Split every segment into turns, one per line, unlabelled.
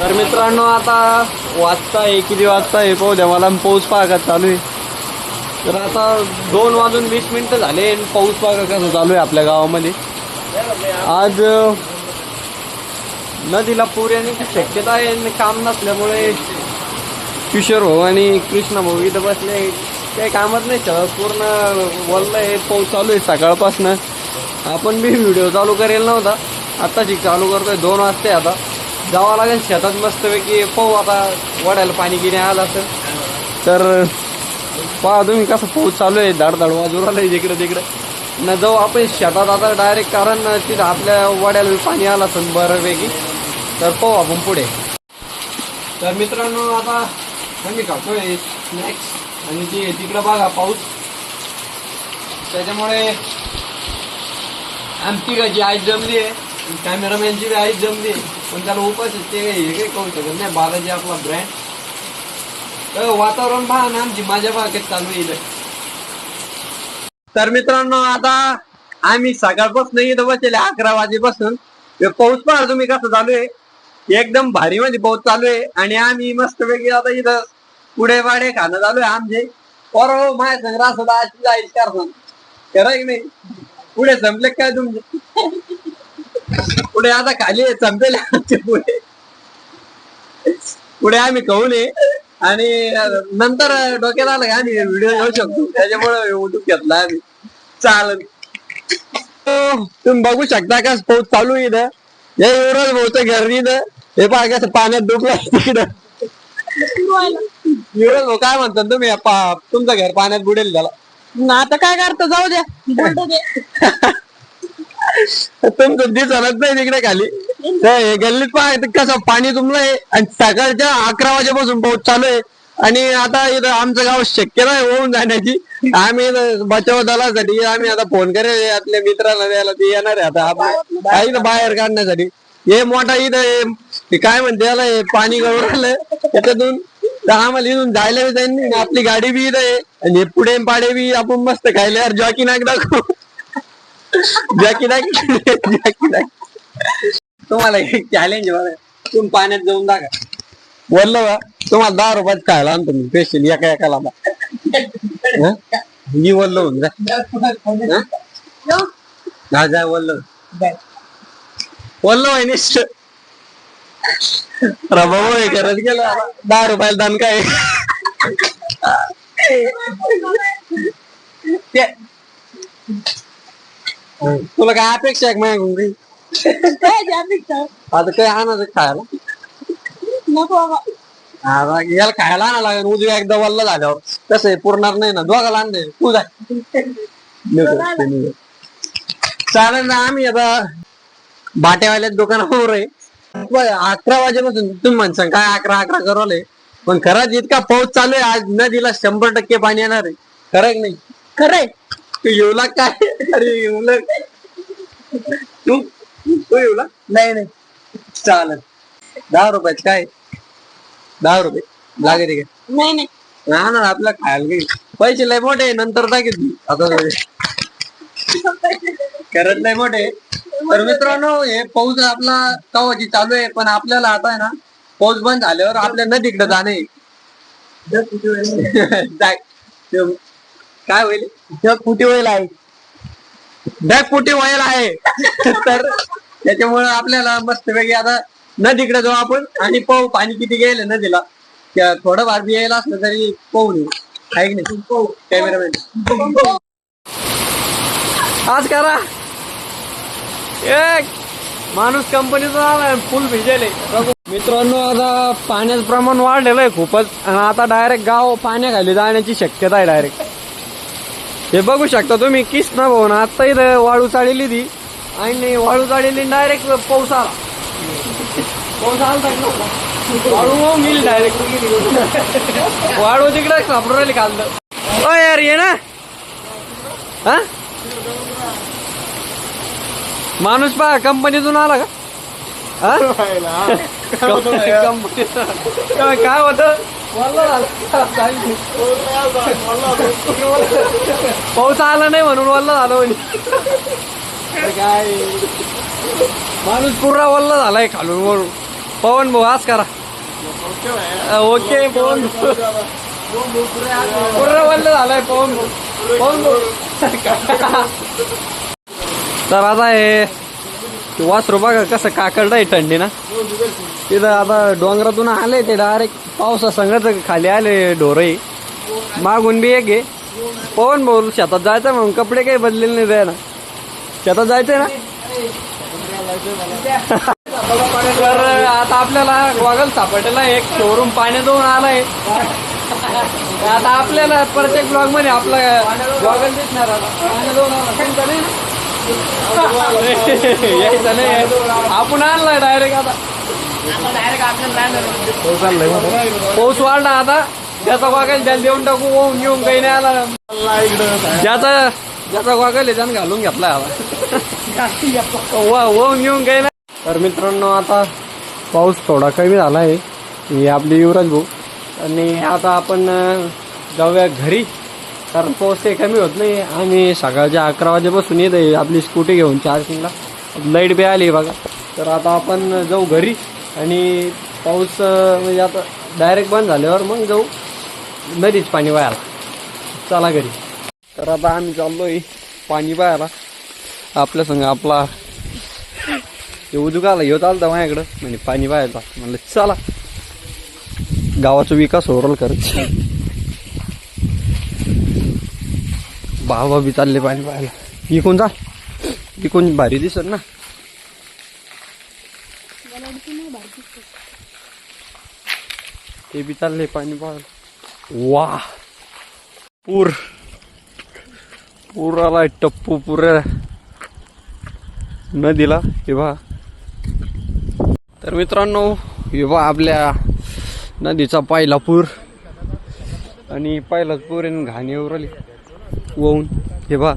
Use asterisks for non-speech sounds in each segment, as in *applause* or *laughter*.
तर मित्रांनो आता वाजता आहे किती वाजता आहे? पाहू द्या मला पाऊस पाहा चालू आहे. तर आता दोन वाजून वीस मिनिटं झाले आणि पाऊस पाहा कसं चालू आहे आपल्या गावामध्ये. आज नदीला पूर येण्याची शक्यता आहे आणि काम नसल्यामुळे किशोर भाऊ आणि कृष्णा भाऊ इथं बसले काही कामच नाही सगळं पूर्ण वल्ल आहे पाऊस चालू आहे सकाळपासनं. आपण बी व्हिडिओ चालू करेल नव्हता. आत्ताची चालू करतोय दोन वाजते आता. जावं लागेल शेतात मस्तपैकी पाहू आता वड्याला पाणी गिणी आलं असेल तर पहा तुम्ही कसं पाऊस चालू आहे धाड धाड वाजून आलं जिकडं तिकडं. न जाऊ आपण शेतात आता डायरेक्ट कारण तिथं आपल्या वड्याला पाणी आलं असेल बऱ्यापैकी. तर पाहू आपण पुढे. तर मित्रांनो आता आम्ही खातोय स्नॅक्स आणि ती तिकडं बघा पाऊस. त्याच्यामुळे आमची जी आईच जमली आहे. कॅमेरामॅनची बी आईच जमली आहे. पण त्याला उपास ते हे काही करू शकत नाही बालाजी आपला ब्रँड तर वातावरण पहा ना आमची माझ्या भागात चालू आहे तर मित्रांनो आता आम्ही सकाळपासून इथं बसले अकरा वाजेपासून पाऊस पहा तुम्ही कसं चालू आहे एकदम भारी म्हणजे पाऊस चालू आहे आणि आम्ही मस्त पैकी आता इथं पुढे वाडे खाणं चालू आहे आमचे पर हो माझ्या संग्रह असं जायची जायची करतात खरं की नाही पुढे संपले काय तुमचे पुढे आता खाली आमचे पुढे. पुढे आम्ही कहू नये आणि नंतर डोक्यात आलं का आम्ही व्हिडिओ घेऊ शकतो. त्याच्यामुळे युट्यूब घेतला आम्ही. चालेल हो, तुम्ही बघू शकता का? पाऊस चालू इथं. हे युवराज भाऊचं घर इथं. हे पहा कसं पाण्यात डुबलं तिकडं. भाऊ काय म्हणतात तुम्ही? तुमचं घर पाण्यात बुडेल त्याला.
ना आता काय करतो? जाऊ द्या. *laughs*
तुमचं दिसत नाही तिकडे खाली। हे गल्लीत पाय कसं पाणी तुमलंय आणि सकाळच्या अकरा वाजेपासून पाऊस चालू आहे? आणि आता इथं आमचं गाव शक्य नाही होऊन जाण्याची. आम्ही बचाव दलासाठी आम्ही आता फोन करेल आपल्या मित्राला द्यायला ते येणार आहे आता. आपलं बाहेर काढण्यासाठी. हे मोठा इथं काय म्हणते याला हे पाणी गळून आलंय. त्याच्यातून तर आम्हाला इथून जायला बी जाईल आपली गाडी बी इथं आहे. आणि पुढे पाडे बी आपण मस्त खायला. यार जॉकी नाक दाखवू. जॅकी नाक जॅकी नाक तुम्हाला एक चॅलेंज बघा. तुम्ही पाण्यात जाऊन दाखा बोललो का तुम्हाला दहा रुपयात खायला आणतो मी स्पेशल एका एकाला हं? मी बोललो म्हणून जा हं? जा बोललो. बोललो आहे निश्च. प्रभाव हे करत गेला दहा रुपयाला दान काय? *laughs* ते- तुला काय अपेक्षा आहे काही?
काय पिक्चर
आता काय आणायचं खायला?
नको बाबा.
याला खायला आणा लागेल. उद्या एकदा वल्ल झाल्यावर. कसं आहे पुरणार नाही ना. दोघाला आणले तू जाय. चालेल ना आम्ही आता बाट्यावाल्या दुकानावर आहे. अकरा वाजेपासून तुम्ही म्हणसान काय अकरा अकरा करवले पण खरंच इतका पाऊस चालू आहे. आज नदीला शंभर टक्के पाणी येणार आहे. खरं आहे की नाही? खरंय तू येऊ लाग काय अरे येऊ लाग तू तू येऊ लाग नाही नाही चालेल दहा रुपयात काय दहा रुपये लागे ठीक आहे
नाही नाही
ना ना आपला खायला काही पैसे लय मोठे नंतर टाकेत मी आता करत लय मोठे. तर मित्रांनो हे पाऊस आपला कवाची चालू आहे पण आपल्याला आता आहे ना पाऊस बंद झाल्यावर आपल्या नदीकडे जाणे काय होईल? जग कुठे होईल आहे ढग कुठे व्हायला आहे. तर त्याच्यामुळे आपल्याला मस्त वेगळी आता नदीकडे जाऊ आपण आणि पाहू पाणी किती गेलं नदीला. थोडं फार बी यायला असलं तरी पाहू नये आहे की नाही? पाहू कॅमेरामॅन आज करा. एक माणूस कंपनीचा आलाय फुल भिजेले मित्रांनो आता पाण्याचं प्रमाण वाढलेलं आहे खूपच. आणि आता डायरेक्ट गाव पाण्याखाली जाण्याची शक्यता आहे डायरेक्ट हे बघू शकता तुम्ही किष्णा भाऊ ना आता इथं वाळू चाळलेली ती. आणि वाळू चाळलेली डायरेक्ट पाऊस आला पाऊस आला. वाळू वाहून गेली डायरेक्ट वाळू तिकडे सापडून राहिली खाल्लं ओ यार ये ना. हा? माणूस पहा कंपनीतून आला का? हा? काय होत? पाऊस आला नाही म्हणून वल्ला झालं म्हणे काय? माणूस पुरा वल्ला झालाय खालून वरून. पवन भाऊ आज करा. ओके पवन पुरा वल्ला झालाय पवन भाऊ. पवन भाऊ. तर आता हे वासरू बघा कसं काकडं आहे थंडी ना. तिथं आता डोंगरातून आले ते डायरेक्ट पावसा संगत खाली आले ढोरही मागून बी एक आहे. पवन भाऊ शेतात जायचं म्हणून कपडे काही बदलेले नाही ना शेतात जायचंय ना? तर *laughs* आता आपल्याला गॉगल सापडलेला एक शोरूम पाण्यात जाऊन आलाय. आता आपल्याला प्रत्येक ब्लॉगमध्ये आपला गॉगल दिसणार आता यायचं नाही आपण आणलाय डायरेक्ट आता. पाऊस वाढला आता. ज्याचा वागायला त्याला देऊन टाकू ओम येऊन काही नाही आला. ज्याचा ज्याचा वागायला त्यानं घालून घेतलाय आता. वा येऊन काही नाही. तर मित्रांनो आता पाऊस थोडा कमी झाला आहे ही आपली युवराज भाऊ. आणि आता आपण जाऊया घरी. कारण पाऊस काही कमी होत नाही आम्ही सकाळच्या अकरा वाजेपासून येत आहे आपली स्कूटी घेऊन चार्जिंगला लाइट बी आली बघा. तर आता आपण जाऊ घरी आणि पाऊस म्हणजे आता डायरेक्ट बंद झाल्यावर मग जाऊ नदीच पाणी वायाला चला घरी. तर आता आम्ही चाललोय पाणी पाहायला आपल्या संग आपला उदुकाला येऊ चालतं माझ्याकडं. म्हणजे पाणी पाहायला म्हणलं चला. गावाचा विकास ओव्हरऑल करत. बाबा बी चालले पाणी पाहायला. इकून जा. इकून भारी दिसत ना. ते बी चालले पाणी पाहायला. वा. पूर. पूर आलाय टप्पू पुऱ्या नदीला हे बा तर मित्रांनो हे बा आपल्या नदीचा पहिला पूर. आणि पहिलाच पूर घाण येऊ राहिली वाहून. हे पहा.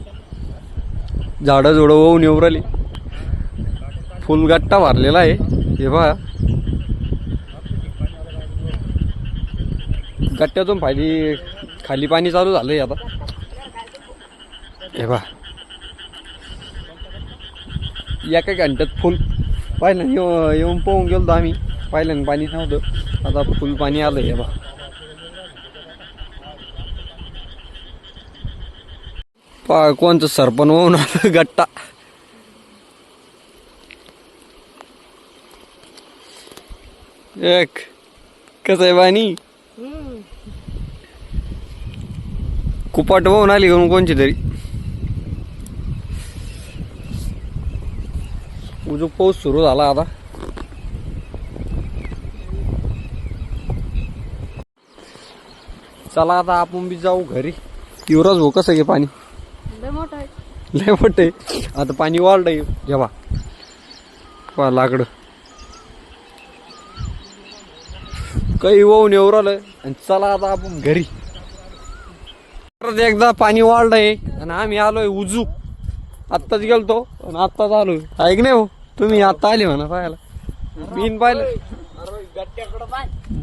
झाडं झुडं वाहून येऊ राहिली. फुलगट्टा मारलेला आहे. हे पहा. गट्ट्यातून खाली खाली पाणी चालू झालंय आता. हे पहा. एका घंट्यात फुल. पाहिलं येऊन पोहून गेलो आम्ही. पाहिलं पाणी नव्हतं. आता फुल पाणी आलं हे बा पा कोणतं सरपण होऊन आलं गट्टा. एक कसं आहे पाणी कुपाट होऊन आली घेऊन कोणची तरी? उजूक पाऊस सुरू झाला आता. चला आता आपण बी जाऊ घरी. युवराज भाऊ कसं घे पाणी?
लय मोठे.
आता पाणी वाढलंय जेव्हा पा लाकडं. काही वाहून येऊ राहिलं आणि चला आता आपण घरी. परत एकदा पाणी वाढलंय आणि आम्ही आलोय उजू. आत्ताच गेलतो आणि आत्ताच आलोय. ऐक नाही हो तुम्ही आता आले म्हणा पाहायला. मीन पाहिलं.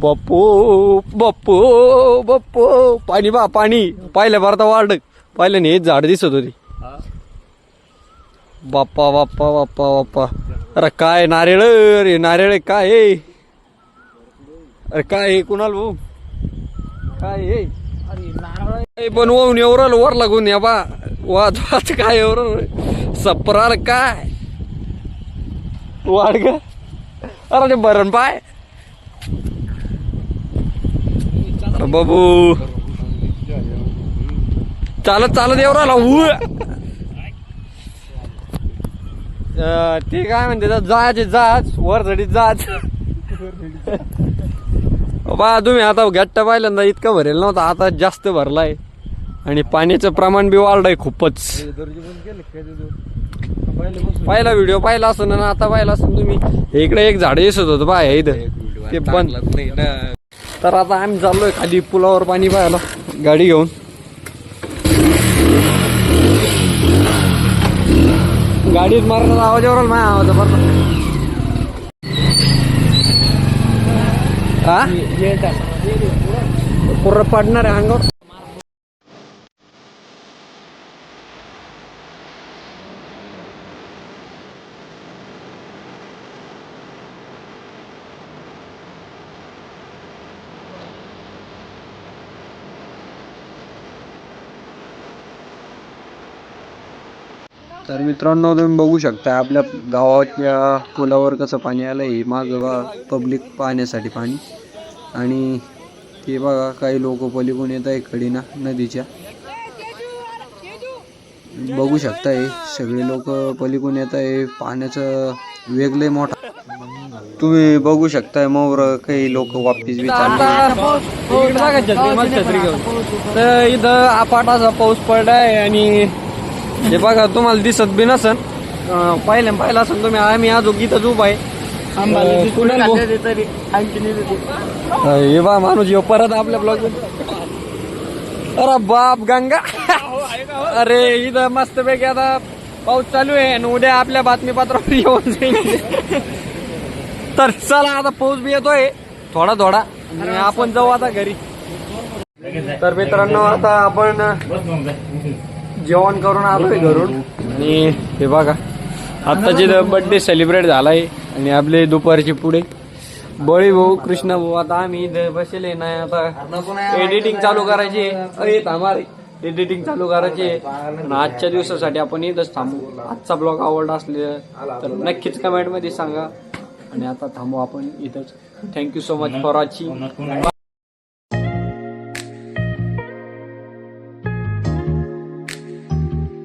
बाप्पो बाप्पो बाप्पो पाणी बा पाणी. पाहिलं भरता वाढ पाहिलं नाही झाड दिसत होती. बाप्पा बाप्पा बाप्पा बाप्पा. अरे काय नारळ रे नारळ काय? आहे? अरे काय कुणाल भाऊ? काय? आहे? ए, पण वाहून एवढं वर लागून या बा. वाद वाद काय एवढं? सपरार काय? वाढ ग. अरे ते भरण पाय. अरे बाबू. चालत चालत एवढा आला ते काय म्हणते जायचे जाच वर झडीत जाच बा तुम्ही आता घट्ट पाहिल्यांदा इतकं भरेल नव्हता आता जास्त भरलाय. आणि पाण्याचं प्रमाण बी वाढलंय खूपच. पहिला व्हिडिओ पाहिला असं ना आता पाहिला असं तुम्ही. इकडे एक झाड दिसत होतं बा इथं. ते पण तर आता आम्ही चाललोय खाली पुलावर पाणी पाहायला. गाडी घेऊन. गाडीत मारण्याचा आवाज एवढा माझ्या आवाज बरं हा? पूर्ण पडणार आहे अंगावर? मित्रांनो तुम्ही बघू शकता आपल्या गावाच्या पुलावर कसं पाणी आलं आहे मागं बा पब्लिक पाहण्यासाठी पाणी. आणि ते बघा काही लोक पलीकडून येत आहे कडीना नदीच्या. बघू शकता हे सगळे लोक पलीकडून येत आहे पाण्याचं वेगळे मोठा. तुम्ही बघू शकताय मोर काही लोक वापिस बी चालले. तर इथं आपाट असा पाऊस पडलाय आणि हे बघा तुम्हाला दिसत बी नसन. पाहिलं पाहिलं असन तुम्ही. आम्ही आज इथं उभा आहे. अं, कुणाल भाऊ- अं, हे बा माणूस येऊ परत आपल्या ब्लॉग अरे बाप गंगा. अरे इथं मस्त पैकी आता पाऊस चालू आहे आणि उद्या आपल्या बातमीपत्रावर येऊन जाईल. तर चला आता पाऊस बी येतोय. थोडा थोडा. आणि आपण जाऊ आता घरी. तर मित्रांनो आता आपण जेवण करून आलोय घरून. आणि हे बघा आत्ताची बर्थडे सेलिब्रेट झालाय आणि आपले दुपारचे पुढे. बळी भाऊ कृष्णा भाऊ आता आम्ही बसले नाही आता एडिटिंग चालू करायची. आहे. अरे थांबा एडिटिंग चालू करायची. आहे. आणि आजच्या दिवसासाठी आपण इथंच थांबू. आजचा ब्लॉग आवडला असले तर नक्कीच कमेंटमध्ये सांगा. आणि आता थांबू आपण इथंच. Thank you so much for watching